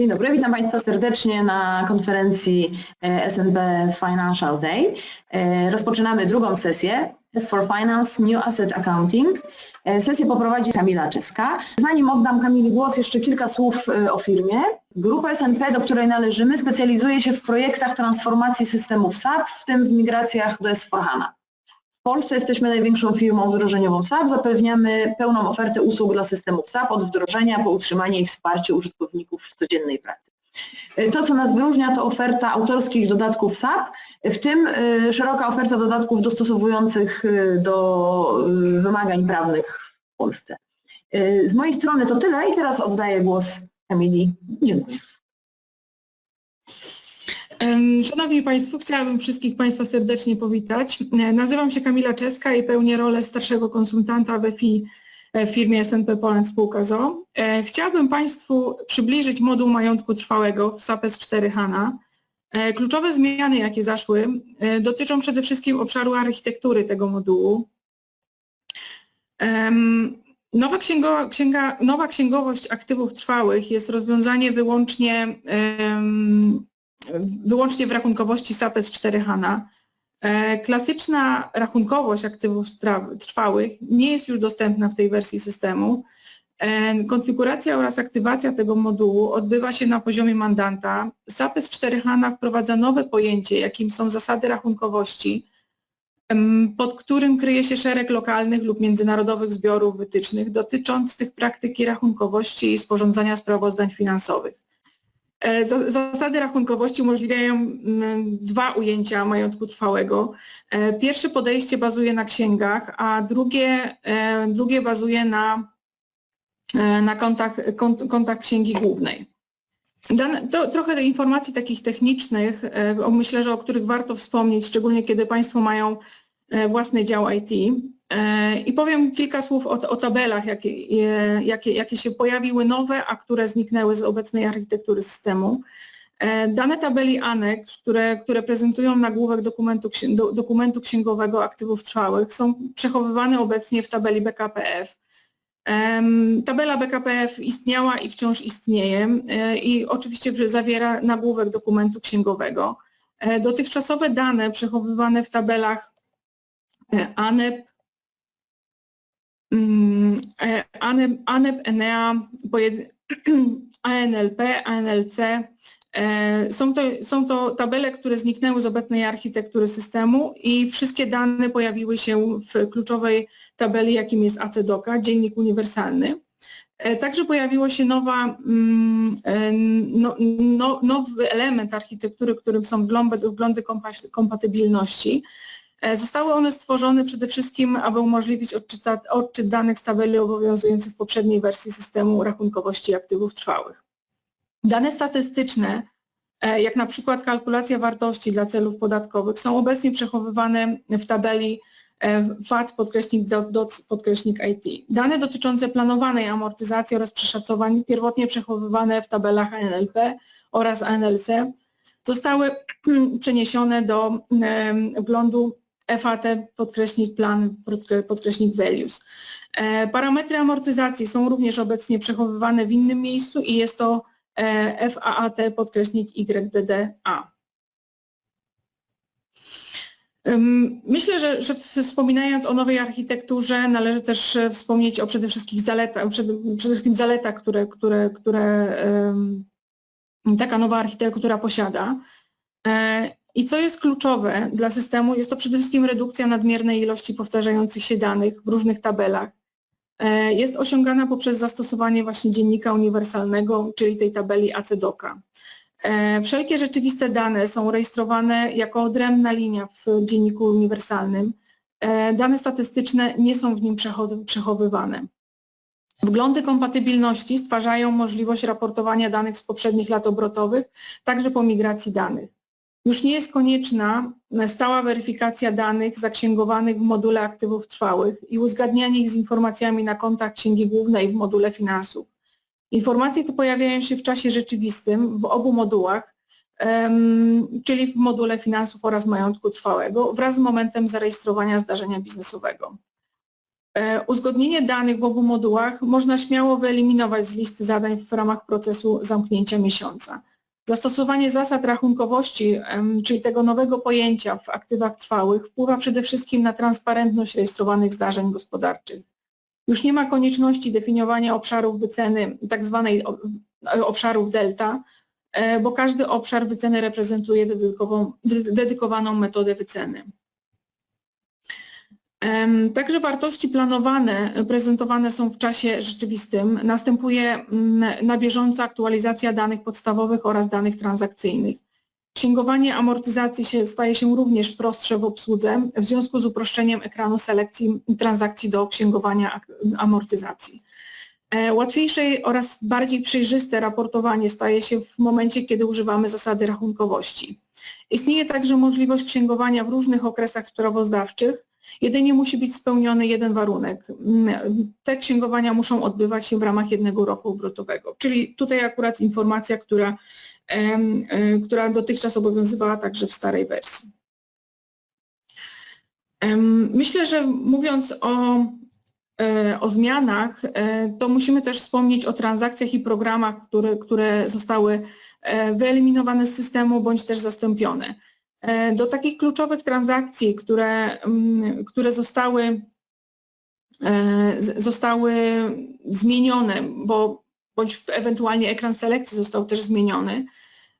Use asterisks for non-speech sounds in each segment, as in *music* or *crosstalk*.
Dzień dobry, witam Państwa serdecznie na konferencji e, SNB Financial Day. E, Rozpoczynamy drugą sesję S for Finance New Asset Accounting. E, Sesję poprowadzi Kamila Czeska. Zanim oddam Kamili głos, jeszcze kilka słów o firmie. Grupa SNP, do której należymy, specjalizuje się w projektach transformacji systemów SAP, w tym w migracjach do S4HANA. W Polsce jesteśmy największą firmą wdrożeniową SAP, zapewniamy pełną ofertę usług dla systemów SAP od wdrożenia po utrzymanie i wsparcie użytkowników w codziennej pracy. To, co nas wyróżnia, to oferta autorskich dodatków SAP, w tym y, szeroka oferta dodatków dostosowujących y, do y, wymagań prawnych w Polsce. Z mojej strony to tyle i teraz oddaję głos Emilii. Dziękuję. Szanowni Państwo, chciałabym wszystkich Państwa serdecznie powitać. E, Nazywam się Kamila Czeska i pełnię rolę starszego konsultanta w FI w firmie S&P Poland Spółka ZO. E, Chciałabym Państwu przybliżyć moduł majątku trwałego w SAP S4 HANA. E, Kluczowe zmiany, jakie zaszły, dotyczą przede wszystkim obszaru architektury tego modułu. Nowa, księgo, księga, nowa księgowość aktywów trwałych jest rozwiązanie wyłącznie wyłącznie w rachunkowości SAP S4 HANA. Klasyczna rachunkowość aktywów trwałych nie jest już dostępna w tej wersji systemu. E, Konfiguracja oraz aktywacja tego modułu odbywa się na poziomie mandanta. SAP S4 HANA wprowadza nowe pojęcie, jakim są zasady rachunkowości, pod którym kryje się szereg lokalnych lub międzynarodowych zbiorów wytycznych dotyczących praktyki rachunkowości i sporządzania sprawozdań finansowych. E, za- Zasady rachunkowości umożliwiają mm, dwa ujęcia majątku trwałego. E, Pierwsze podejście bazuje na księgach, a drugie, e, drugie bazuje na, na kontach, kont, kontach księgi głównej. To, trochę informacji takich technicznych, myślę, że o których warto wspomnieć, szczególnie kiedy Państwo mają własny dział IT. E, I powiem kilka słów o, o tabelach, jakie, jakie, jakie się pojawiły nowe, a które zniknęły z obecnej architektury systemu. E, Dane tabeli ANEX, które, które prezentują nagłówek dokumentu, dokumentu księgowego aktywów trwałych, są przechowywane obecnie w tabeli BKPF. Tabela BKPF istniała i wciąż istnieje e, i oczywiście zawiera nagłówek dokumentu księgowego. Dotychczasowe dane przechowywane w tabelach ANEP, ANEP, ANEP ENEA, ANLP, *clears throat* ANLC. e, Są to, są to tabele, które zniknęły z obecnej architektury systemu i wszystkie dane pojawiły się w kluczowej tabeli, jakim jest ACDOCA, dziennik uniwersalny. E, Także pojawiło się nowa, mm, e, no, no, nowy element architektury, którym są wglądy, wglądy kompa- kompatybilności. E, Zostały one stworzone przede wszystkim, aby umożliwić odczyt danych z tabeli obowiązujących w poprzedniej wersji systemu rachunkowości aktywów trwałych. Dane statystyczne, e, jak na przykład kalkulacja wartości dla celów podatkowych, są obecnie przechowywane w tabeli e, VAT podkreśnik dot podkreśnik IT. Dane dotyczące planowanej amortyzacji oraz przeszacowań pierwotnie przechowywane w tabelach ANLP oraz ANLC zostały *clears throat* przeniesione do wglądu FAT podkreśnik plan podkre- podkreśnik values. E, Parametry amortyzacji są również obecnie przechowywane w innym miejscu i jest to e, FAAT podkreśnik YDDA. Myślę, że, że wspominając o nowej architekturze należy też e, wspomnieć o przede wszystkim zaletach, przede, przede wszystkim zaletach, które, które, które ym, taka nowa architektura posiada. I co jest kluczowe dla systemu, jest to przede wszystkim redukcja nadmiernej ilości powtarzających się danych w różnych tabelach. E, Jest osiągana poprzez zastosowanie właśnie dziennika uniwersalnego, czyli tej tabeli ACDOCA. E, Wszelkie rzeczywiste dane są rejestrowane jako odrębna linia w dzienniku uniwersalnym. E, Dane statystyczne nie są w nim przechowy- przechowywane. Wglądy kompatybilności stwarzają możliwość raportowania danych z poprzednich lat obrotowych, także po migracji danych. Już nie jest konieczna stała weryfikacja danych zaksięgowanych w module aktywów trwałych i uzgadnianie ich z informacjami na kontach księgi głównej w module finansów. Informacje te pojawiają się w czasie rzeczywistym w obu modułach, czyli w module finansów oraz majątku trwałego wraz z momentem zarejestrowania zdarzenia biznesowego. E, Uzgodnienie danych w obu modułach można śmiało wyeliminować z listy zadań w ramach procesu zamknięcia miesiąca. Zastosowanie zasad rachunkowości, czyli tego nowego pojęcia w aktywach trwałych, wpływa przede wszystkim na transparentność rejestrowanych zdarzeń gospodarczych. Już nie ma konieczności definiowania obszarów wyceny, tak zwanej obszarów delta, e, bo każdy obszar wyceny reprezentuje dedykowaną metodę wyceny. Także wartości planowane e, prezentowane są w czasie rzeczywistym. Następuje mm, na bieżąco aktualizacja danych podstawowych oraz danych transakcyjnych. Księgowanie amortyzacji się, staje się również prostsze w obsłudze w związku z uproszczeniem ekranu selekcji transakcji do księgowania amortyzacji. E, Łatwiejsze oraz bardziej przejrzyste raportowanie staje się w momencie, kiedy używamy zasady rachunkowości. Istnieje także możliwość księgowania w różnych okresach sprawozdawczych, Jedynie musi być spełniony jeden warunek. Mm, Te księgowania muszą odbywać się w ramach jednego roku obrotowego. Czyli tutaj akurat informacja, która, e, która dotychczas obowiązywała także w starej wersji. Myślę, że mówiąc o, e, o zmianach, e, to musimy też wspomnieć o transakcjach i programach, które, które zostały wyeliminowane z systemu bądź też zastąpione. E, Do takich kluczowych transakcji, które, mm, które zostały, e, zostały zmienione, bo bądź ewentualnie ekran selekcji został też zmieniony,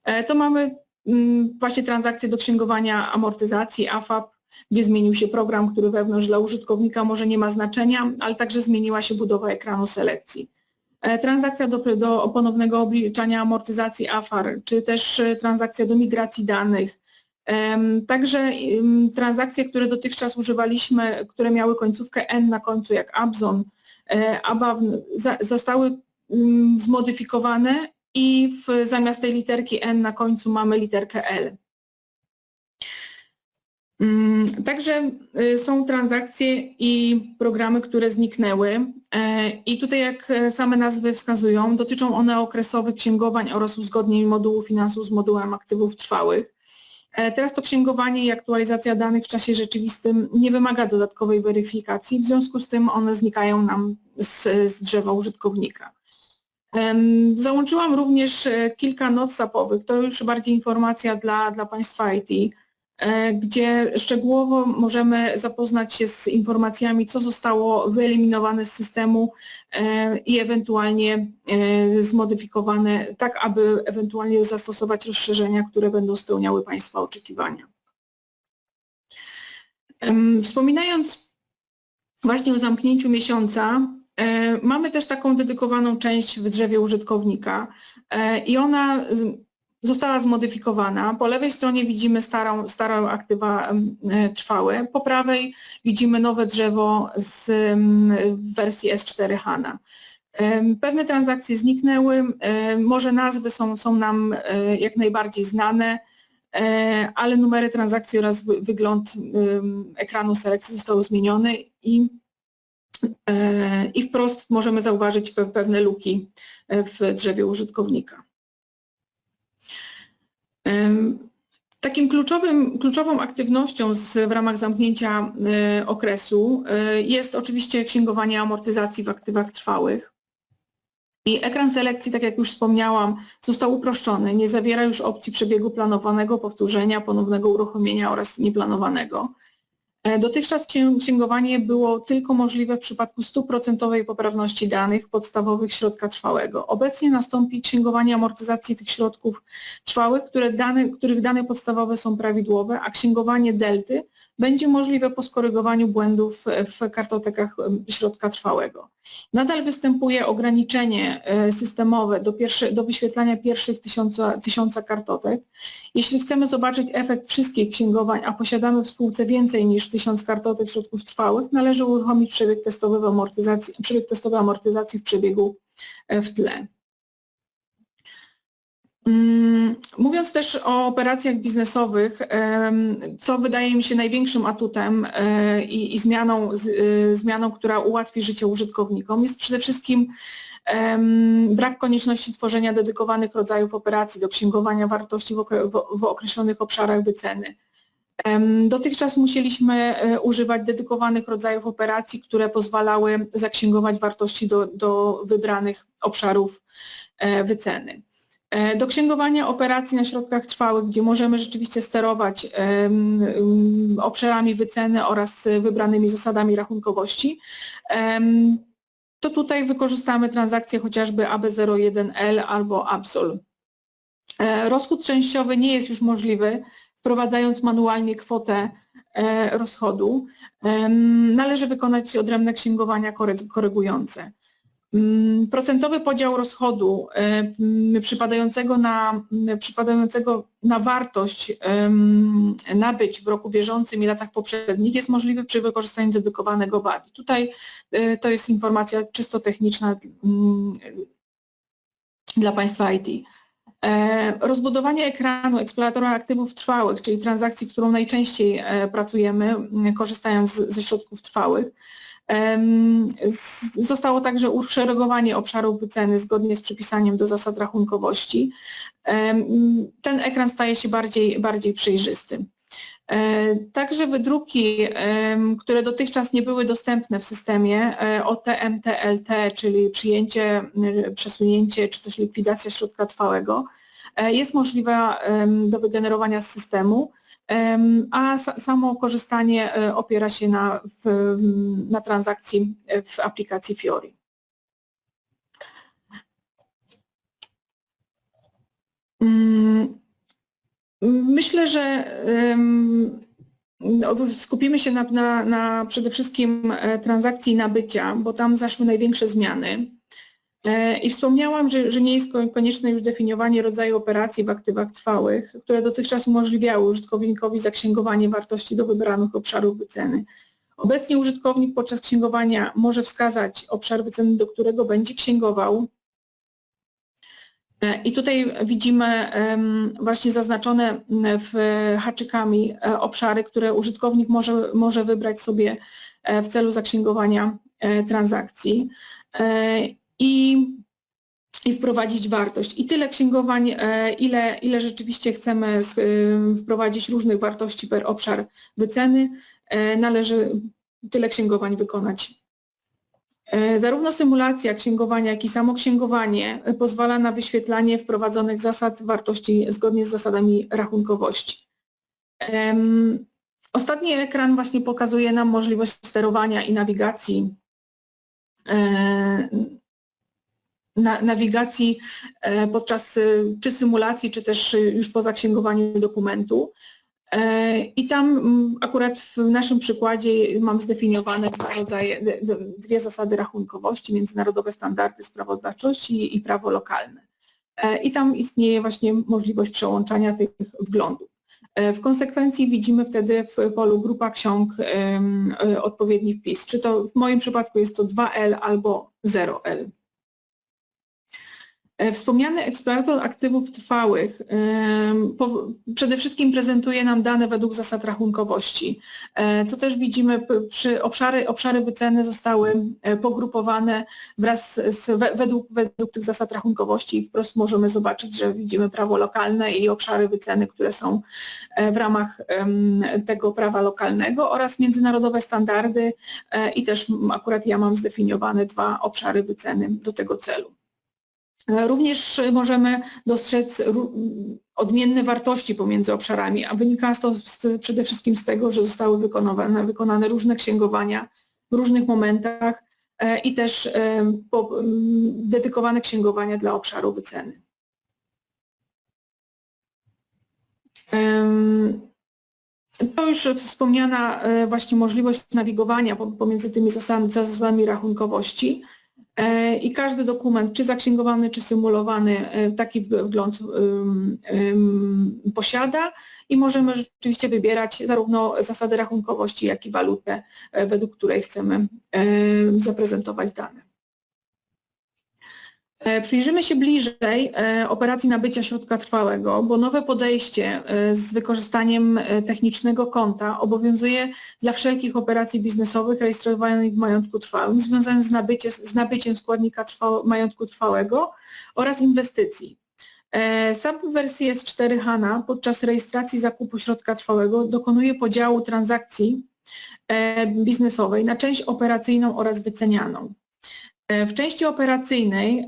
e, to mamy mm, właśnie transakcje do księgowania amortyzacji AFAP, gdzie zmienił się program, który wewnątrz dla użytkownika może nie ma znaczenia, ale także zmieniła się budowa ekranu selekcji. Transakcja do, do ponownego obliczania amortyzacji AFAR, czy też transakcja do migracji danych, Także transakcje, które dotychczas używaliśmy, które miały końcówkę N na końcu, jak Abzon, e, zostały mm, zmodyfikowane i w, zamiast tej literki N na końcu mamy literkę L. Mm, Także y, są transakcje i programy, które zniknęły e, i tutaj jak e, same nazwy wskazują, dotyczą one okresowych księgowań oraz uzgodnień modułu finansów z modułem aktywów trwałych. E, Teraz to księgowanie i aktualizacja danych w czasie rzeczywistym nie wymaga dodatkowej weryfikacji, w związku z tym one znikają nam z, z drzewa użytkownika. Załączyłam również e, kilka not sapowych, to już bardziej informacja dla, dla Państwa IT, gdzie szczegółowo możemy zapoznać się z informacjami, co zostało wyeliminowane z systemu e, i ewentualnie e, zmodyfikowane tak, aby ewentualnie zastosować rozszerzenia, które będą spełniały Państwa oczekiwania. Wspominając właśnie o zamknięciu miesiąca, e, mamy też taką dedykowaną część w drzewie użytkownika e, i ona została zmodyfikowana. Po lewej stronie widzimy starą, starą aktywa e, trwałe, po prawej widzimy nowe drzewo z wersji S4 HANA. Pewne transakcje zniknęły, może nazwy są, są nam e, jak najbardziej znane, e, ale numery transakcji oraz wy- wygląd ekranu selekcji zostały zmienione i, i wprost możemy zauważyć pe- pewne luki w drzewie użytkownika. Takim kluczowym, kluczową aktywnością z, w ramach zamknięcia e, okresu e, jest oczywiście księgowanie amortyzacji w aktywach trwałych. I ekran selekcji, tak jak już wspomniałam, został uproszczony. Nie zawiera już opcji przebiegu planowanego, powtórzenia, ponownego uruchomienia oraz nieplanowanego. E, Dotychczas księ- księgowanie było tylko możliwe w przypadku stuprocentowej poprawności danych podstawowych środka trwałego. Obecnie nastąpi księgowanie amortyzacji tych środków trwałych, które dane, których dane podstawowe są prawidłowe, a księgowanie delty będzie możliwe po skorygowaniu błędów w kartotekach środka trwałego. Nadal występuje ograniczenie e, systemowe do, pierwszy, do wyświetlania pierwszych tysiąca, tysiąca kartotek. Jeśli chcemy zobaczyć efekt wszystkich księgowań, a posiadamy w spółce więcej niż tysiąc kartotek środków trwałych, należy uruchomić przebieg testowy, w amortyzacji, przebieg testowy amortyzacji w przebiegu e, w tle. Mm, Mówiąc też o operacjach biznesowych, co wydaje mi się największym atutem e, i, i zmianą, z- e, zmianą, która ułatwi życie użytkownikom, jest przede wszystkim brak konieczności tworzenia dedykowanych rodzajów operacji do księgowania wartości w, okre- w, w określonych obszarach wyceny. Dotychczas musieliśmy e, używać dedykowanych rodzajów operacji, które pozwalały zaksięgować wartości do, do wybranych obszarów wyceny. E, Do księgowania operacji na środkach trwałych, gdzie możemy rzeczywiście sterować obszarami wyceny oraz wybranymi zasadami rachunkowości, to tutaj wykorzystamy transakcje chociażby AB01L albo Absol. E, Rozchód częściowy nie jest już możliwy, wprowadzając manualnie kwotę e, rozchodu. Należy wykonać odrębne księgowania kory- korygujące. Mm, Procentowy podział rozchodu e, mm, przypadającego na, mm, przypadającego na wartość nabyć w roku bieżącym i latach poprzednich jest możliwy przy wykorzystaniu dedykowanego BADI. Tutaj e, to jest informacja czysto techniczna dla Państwa IT. E, Rozbudowanie ekranu eksploratora aktywów trwałych, czyli transakcji, którą najczęściej pracujemy, korzystając ze środków trwałych. Zostało także uszeregowanie obszarów wyceny zgodnie z przypisaniem do zasad rachunkowości. Ten ekran staje się bardziej, bardziej przejrzysty. E, Także wydruki, które dotychczas nie były dostępne w systemie e, OTMTLT, czyli przyjęcie, m, przesunięcie czy też likwidacja środka trwałego, e, jest możliwa do wygenerowania z systemu, em, a sa- samo korzystanie e, opiera się na, na transakcji e, w aplikacji Fiori. Mm, Myślę, że no, skupimy się na, na, na przede wszystkim e, transakcji nabycia, bo tam zaszły największe zmiany. E, I wspomniałam, że, że nie jest ko- konieczne już definiowanie rodzaju operacji w aktywach trwałych, które dotychczas umożliwiały użytkownikowi zaksięgowanie wartości do wybranych obszarów wyceny. Obecnie użytkownik podczas księgowania może wskazać obszar wyceny, do którego będzie księgował, E, I tutaj widzimy właśnie zaznaczone w haczykami e, obszary, które użytkownik może, może wybrać sobie w celu zaksięgowania transakcji i, i wprowadzić wartość. I tyle księgowań, e, ile, ile rzeczywiście chcemy ym, wprowadzić różnych wartości per obszar wyceny, e, należy tyle księgowań wykonać. E, Zarówno symulacja księgowania, jak i samo księgowanie e, pozwala na wyświetlanie wprowadzonych zasad wartości zgodnie z zasadami rachunkowości. Ostatni ekran właśnie pokazuje nam możliwość sterowania i nawigacji e, na, nawigacji e, podczas e, czy symulacji, czy też e, już po zaksięgowaniu dokumentu. I tam akurat w naszym przykładzie mam zdefiniowane dwa rodzaje, dwie zasady rachunkowości, międzynarodowe standardy sprawozdawczości i prawo lokalne. I tam istnieje właśnie możliwość przełączania tych wglądów. W konsekwencji widzimy wtedy w polu grupa ksiąg odpowiedni wpis. Czy to w moim przypadku jest to 2L albo 0L. E, Wspomniany eksplorator aktywów trwałych po- przede wszystkim prezentuje nam dane według zasad rachunkowości. E, Co też widzimy, przy obszary, obszary wyceny zostały e, pogrupowane wraz z, we- według, według tych zasad rachunkowości i wprost możemy zobaczyć, że widzimy prawo lokalne i obszary wyceny, które są e, w ramach tego prawa lokalnego oraz międzynarodowe standardy e, i też akurat ja mam zdefiniowane dwa obszary wyceny do tego celu. Również możemy dostrzec odmienne wartości pomiędzy obszarami, a wynika to przede wszystkim z tego, że zostały wykonane, wykonane różne księgowania w różnych momentach e, i też e, dedykowane księgowania dla obszaru wyceny. To już wspomniana e, właśnie możliwość nawigowania po- pomiędzy tymi zasadami rachunkowości. E, I każdy dokument, czy zaksięgowany, czy symulowany, e, taki wgląd posiada i możemy rzeczywiście wybierać zarówno zasady rachunkowości, jak i walutę, e, według której chcemy em, zaprezentować dane. E, Przyjrzymy się bliżej e, operacji nabycia środka trwałego, bo nowe podejście e, z wykorzystaniem technicznego konta obowiązuje dla wszelkich operacji biznesowych rejestrowanych w majątku trwałym związanych z, nabycie, z nabyciem składnika trwa, majątku trwałego oraz inwestycji. Wersji S4 HANA podczas rejestracji zakupu środka trwałego dokonuje podziału transakcji biznesowej na część operacyjną oraz wycenianą. E, W części operacyjnej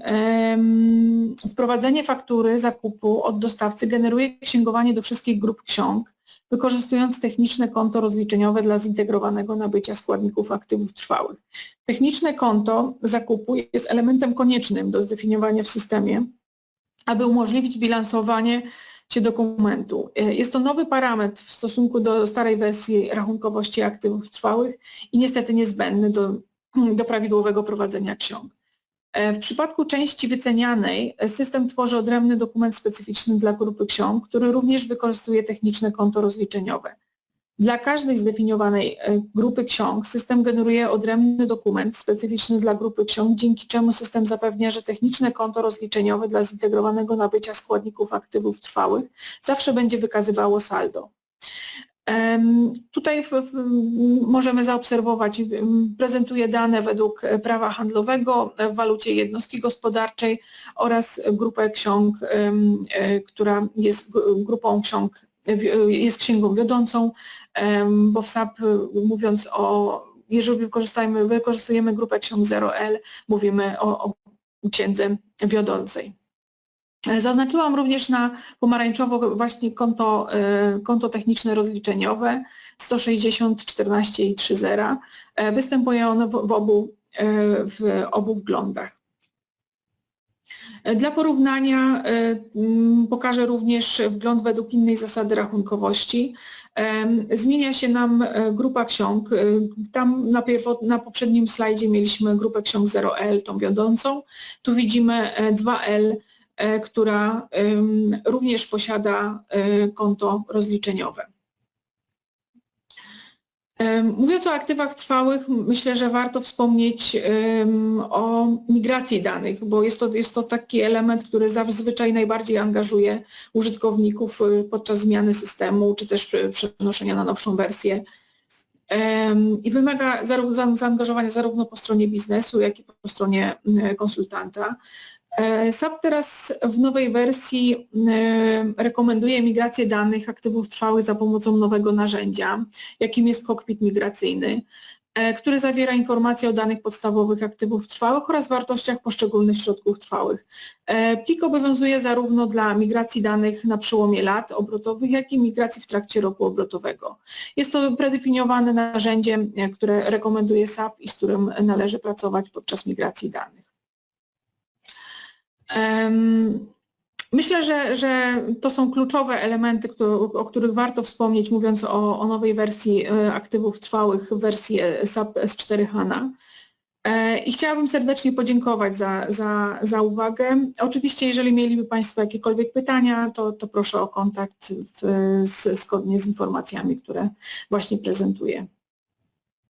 wprowadzenie faktury zakupu od dostawcy generuje księgowanie do wszystkich grup ksiąg, wykorzystując techniczne konto rozliczeniowe dla zintegrowanego nabycia składników aktywów trwałych. Techniczne konto zakupu jest elementem koniecznym do zdefiniowania w systemie, aby umożliwić bilansowanie się dokumentu. E, Jest to nowy parametr w stosunku do starej wersji rachunkowości aktywów trwałych i niestety niezbędny do, *clears throat* do prawidłowego prowadzenia ksiąg. E, W przypadku części wycenianej e, system tworzy odrębny dokument specyficzny dla grupy ksiąg, który również wykorzystuje techniczne konto rozliczeniowe. Dla każdej zdefiniowanej e, grupy ksiąg system generuje odrębny dokument specyficzny dla grupy ksiąg, dzięki czemu system zapewnia, że techniczne konto rozliczeniowe dla zintegrowanego nabycia składników aktywów trwałych zawsze będzie wykazywało saldo. Tutaj w, w, możemy zaobserwować, prezentuje dane według e, prawa handlowego w walucie jednostki gospodarczej oraz grupę ksiąg, e, która jest gru- grupą ksiąg, e, jest księgą wiodącą, bo w SAP e, mówiąc o, jeżeli wykorzystujemy grupę ksiąg 0L, mówimy o, o księdze wiodącej. E, Zaznaczyłam również na pomarańczowo właśnie konto, e, konto techniczne rozliczeniowe 160 14 i 30. E, Występuje ono w, obu, w obu wglądach. Dla porównania pokażę również wgląd według innej zasady rachunkowości. Zmienia się nam grupa ksiąg. Tam na, na poprzednim slajdzie mieliśmy grupę ksiąg 0L, tą wiodącą. Tu widzimy e, 2L, e, która em, również posiada e, konto rozliczeniowe. Em, Mówiąc o aktywach trwałych, myślę, że warto wspomnieć o migracji danych, bo jest to, jest to taki element, który zazwyczaj najbardziej angażuje użytkowników y, podczas zmiany systemu, czy też przenoszenia na nowszą wersję. I wymaga zaangażowania zarówno po stronie biznesu, jak i po stronie y, konsultanta. E, SAP teraz w nowej wersji e, rekomenduje migrację danych aktywów trwałych za pomocą nowego narzędzia, jakim jest kokpit migracyjny, e, który zawiera informacje o danych podstawowych aktywów trwałych oraz wartościach poszczególnych środków trwałych. Plik obowiązuje zarówno dla migracji danych na przełomie lat obrotowych, jak i migracji w trakcie roku obrotowego. Jest to predefiniowane narzędzie, które rekomenduje SAP i z którym należy pracować podczas migracji danych. Myślę, że, że to są kluczowe elementy, o których warto wspomnieć, mówiąc o, o nowej wersji e, aktywów trwałych w wersji e, SAP S4 HANA. E, I chciałabym serdecznie podziękować za, za, za uwagę. Oczywiście, jeżeli mieliby Państwo jakiekolwiek pytania, to, to proszę o kontakt w, z, zgodnie z informacjami, które właśnie prezentuję.